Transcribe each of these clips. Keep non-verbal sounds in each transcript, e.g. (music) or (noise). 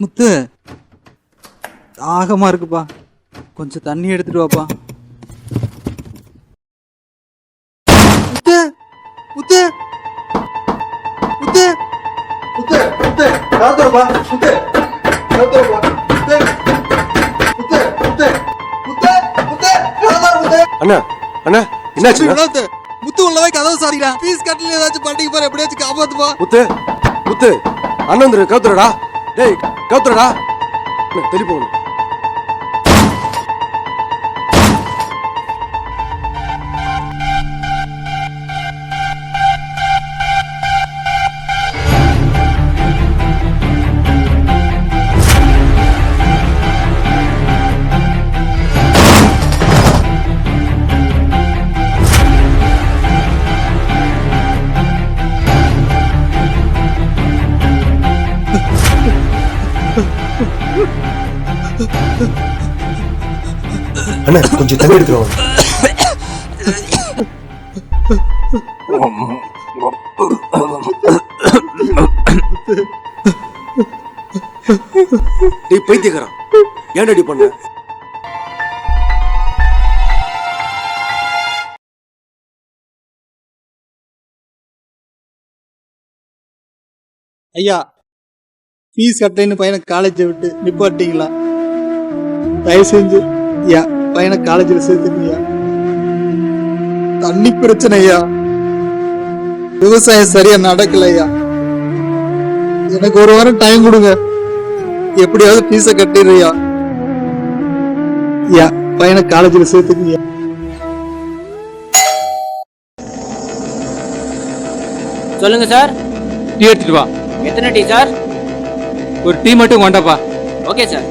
முத்து. தாகமா இருக்குப்பா. கொஞ்சம் தண்ணி எடுத்துட்டு வாப்பா. முத்து முத்து. முத்து. முத்து முத்து. காத்துறப்பா முத்து. காத்துறப்பா முத்து. முத்து முத்து. முத்து முத்து. காத்துற முத்து. அண்ணா அண்ணா என்னாச்சு வினோத், முத்து உள்ளவே கதவு சாதிக்கிறான் ஃபீஸ் கட்டல ஏதாச்சும் பண்ணிக்கு போற எப்படியாச்சும் காப்பாத்துப்பா முத்து முத்து. அண்ணன் கவுத்துறடா டேய் கவுத்துறடா தெளி அண்ணா கொஞ்சம் தண்ணி எடுத்துருவோம் டேய் பைத்தியக்காரன். ஏன் அடி பண்ண? ஐயா ஃபீஸ் கட்டலைன்னு பையனை காலேஜை விட்டு நிப்பாட்டிங்களா? தயவு செஞ்சு ஐயா பையனை காலேஜில் சேர்த்துக்கீங்க தண்ணி பிரச்சனை ஐயா. விவசாயம் சரியா நடக்கல ஐயா. எனக்கு ஒரு வாரம் டைம் கொடுங்க. எப்படியாவது ஃபீஸை கட்டிடுறியா ஐயா. பையனை காலேஜில் சேர்த்துக்கீங்க சொல்லுங்க சார். டீ எடுத்துட்டு வா. எத்தனை டீ சார்? ஒரு டீ மட்டும் கொண்டாப்பா. Okay sir.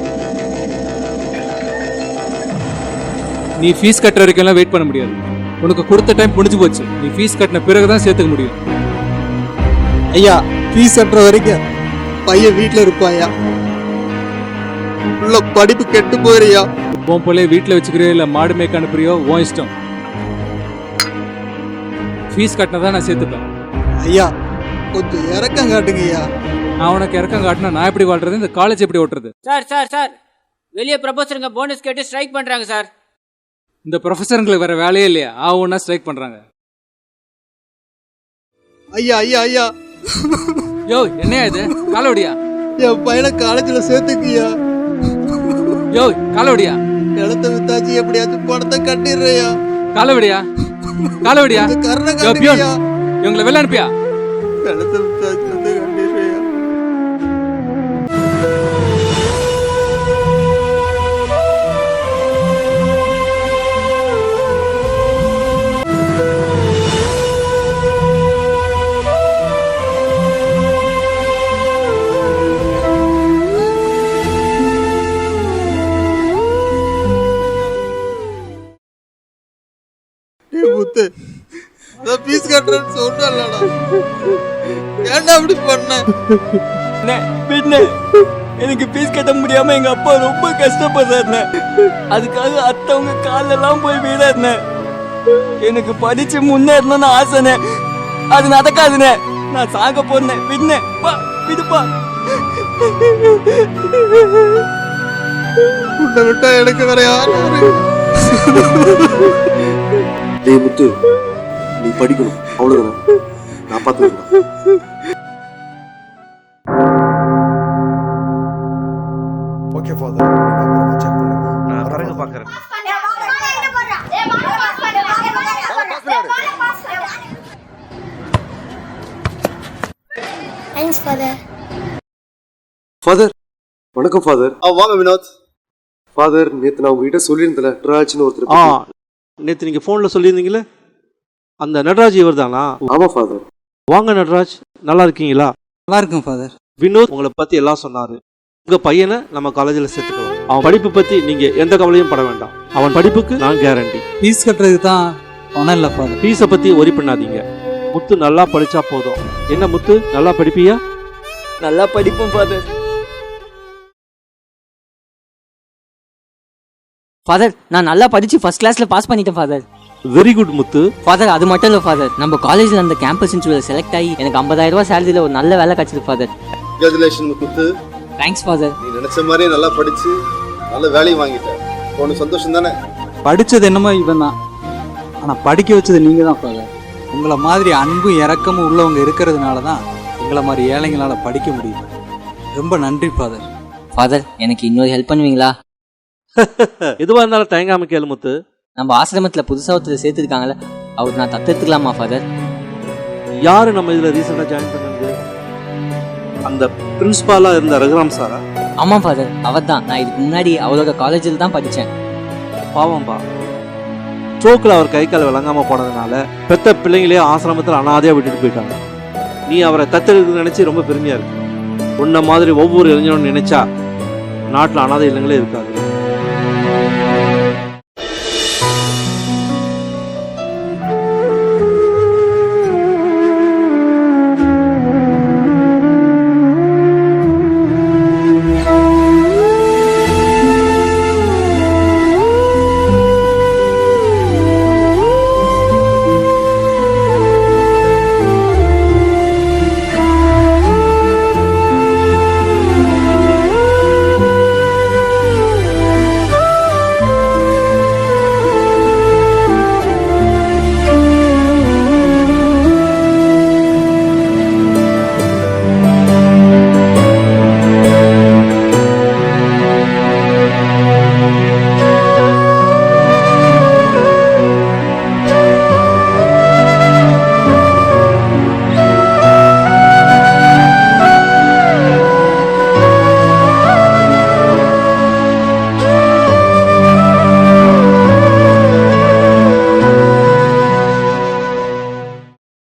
நீ ஃபீஸ் கட்டுற வரைக்கும் வெயிட் பண்ண முடியாது. உனக்கு கொடுத்த டைம் முடிஞ்சு போச்சு. நீ ஃபீஸ் கட்டின பிறகு தான் சேர்த்துக்க முடியும். ஐயா ஃபீஸ் கட்டுற வரைக்கும் பையன் வீட்டில் இருப்பான் ஐயா. உள்ள படிப்பு கெட்டு போயிறியா உன் போலே வீட்டில் வச்சுக்கிறியோ இல்லை மாடு மேய்க்க அனுப்புறியோ உன் இஷ்டம். ஃபீஸ் கட்டினதா நான் சேர்த்துப்பேன். ஐயா கொஞ்சம் இறக்கம் காட்டுங்க ஐயா. நான் உனக்கு இறக்கம் காட்டினா நான் எப்படி வாழ்றது? இந்த காலேஜ் எப்படி ஓட்டுறது? Sir sir sir. வெளியே ப்ரொபோசருங்க போனஸ் கேட்டு ஸ்ட்ரைக் பண்றாங்க சார். இந்த ப்ரொஃபஸருங்களுக்கு வேற வேலையே இல்லையா? ஆ ஒன்றா ஸ்ட்ரைக் பண்ணுறாங்க ஐயா ஐயா ஐயா. யோ என்னையா இது? காலவடியா என் பையனை காலேஜில் சேர்த்துக்கியா? யோ காலவடியா நிலத்தை வித்தாச்சு எப்படியாச்சும் பணத்தை கட்டிடுறியா காலவடியா காலவடியா கருணை யோ பியோன். காட்டுங்கய்யா இவங்களை வெளில அனுப்பியா? நிலத்தை முத்து அதான் ஃபீஸ் கட்டுறேன்னு சொன்னலடா ஏன்டா அப்படி பண்ண? பின்ன எனக்கு ஃபீஸ் கட்ட முடியாம எங்க அப்பா ரொம்ப கஷ்டப்படுறாருண்ணே. அதுக்காக அத்தவங்க காலெல்லாம் போய் வீடாருண்ணே எனக்கு படிச்சு முன்னேறணும்னு ஆசைண்ணே. அது நடக்காதுண்ணே. நான் சாக போறேன் பின்ன பா விடுப்பா உன்னை விட்டா எனக்கு வேற யாரும்? டேய் முத்து நீ படிக்கணும் அவ்வளவுதான் நான் பார்த்துக்கிறேன் ஓகே ஃபாதர் நீங்க அப்புறமா செக் பண்ணுங்க நான் பிறகு பார்க்கறேன் Thanks, father. ஃபாதர் வணக்கம் ஃபாதர் ஆ வாங்க வினோத். ஃபாதர் நேத்து நான் உங்ககிட்ட சொல்லியிருந்தேன்ல ட்ராஜ்னு ஒருத்தர் ஆ. நேற்று நீங்கள் ஃபோனில் சொல்லியிருந்தீங்களே அந்த நடராஜ் இவர் தானா ஆமா ஃபாதர் வாங்க நடராஜ் நல்லா இருக்கீங்களா? நல்லா இருக்கும் ஃபாதர் வினோத் உங்களை பற்றி எல்லாம் சொன்னார். உங்கள் பையனை நம்ம காலேஜில் சேர்த்துக்கலாம் அவன் படிப்பு பற்றி நீங்கள் எந்த கவலையும் பட வேண்டாம். அவன் படிப்புக்கு நான் கேரண்டி ஃபீஸ் கட்டுறதுக்கு தான் பணம் இல்லை ஃபாதர் ஃபீஸை பற்றி ஒரி பண்ணாதீங்க. முத்து நல்லா படிச்சா போதும். என்ன முத்து நல்லா படிப்பியா? நல்லா படிப்போம் ஃபாதர் ஃபாதர் நான் நல்லா படிச்சு ஃபர்ஸ்ட் கிளாஸ்ல பாஸ் பண்ணிட்டேன் father very good Muthu father அது மட்டும் இல்லை ஃபாதர் நம்ம காலேஜில் அந்த கேம்பஸ் இன்டர்வியூல செலக்ட் ஆகி எனக்கு 50000 ரூபாய் சேலரியில் ஒரு நல்ல வேலை கிடைச்சது father congratulation Muthu thanks father நீ நினைச்ச மாதிரியே நல்லா படிச்சு நல்ல வேலையும் வாங்கிட்ட. உனக்கு சந்தோஷம் தானே? படிச்சது என்னமோ இவன் தான். ஆனா படிக்க வச்சது நீங்க தான் ஃபாதர் உங்களை மாதிரி அன்பும் இரக்கமும் உள்ளவங்க இருக்கிறதுனால தான் எங்களை மாதிரி ஏழைங்களால படிக்க முடியும். ரொம்ப நன்றி ஃபாதர் ஃபாதர் எனக்கு இன்னொரு ஹெல்ப் பண்ணுவீங்களா? (laughs) எதுவா இருந்தாலும் தயங்காம கேளு முத்து. நம்ம ஆசிரமத்துல புதுசா ஒருத்தர் சேர்த்துருக்காங்கல்ல அவர் நான் தத்தெடுத்துக்கலாமா ஃபாதர் யாரு நம்ம இதுல ரீசெண்டா ஜாயின் பண்ணது? அந்த பிரின்சிபாலா இருந்த ரகுராம் சாரா ஆமாம் ஃபாதர் அவர் தான் நான் இதுக்கு முன்னாடி அவரோட காலேஜில் தான் படித்தேன் பாவம்பா. ஸ்ட்ரோக்கில் அவர் கை கால் விளங்காம போனதுனால பெத்த பிள்ளைங்களே ஆசிரமத்தில் அனாதையா விட்டுட்டு போயிட்டாங்க. நீ அவரை தத்தெடுக்க நினைச்சு ரொம்ப பெருமையா இருக்கு. உன்ன மாதிரி ஒவ்வொரு இளைஞனும் நினைச்சா நாட்டில் அனாதை இல்லங்களே இருக்காது.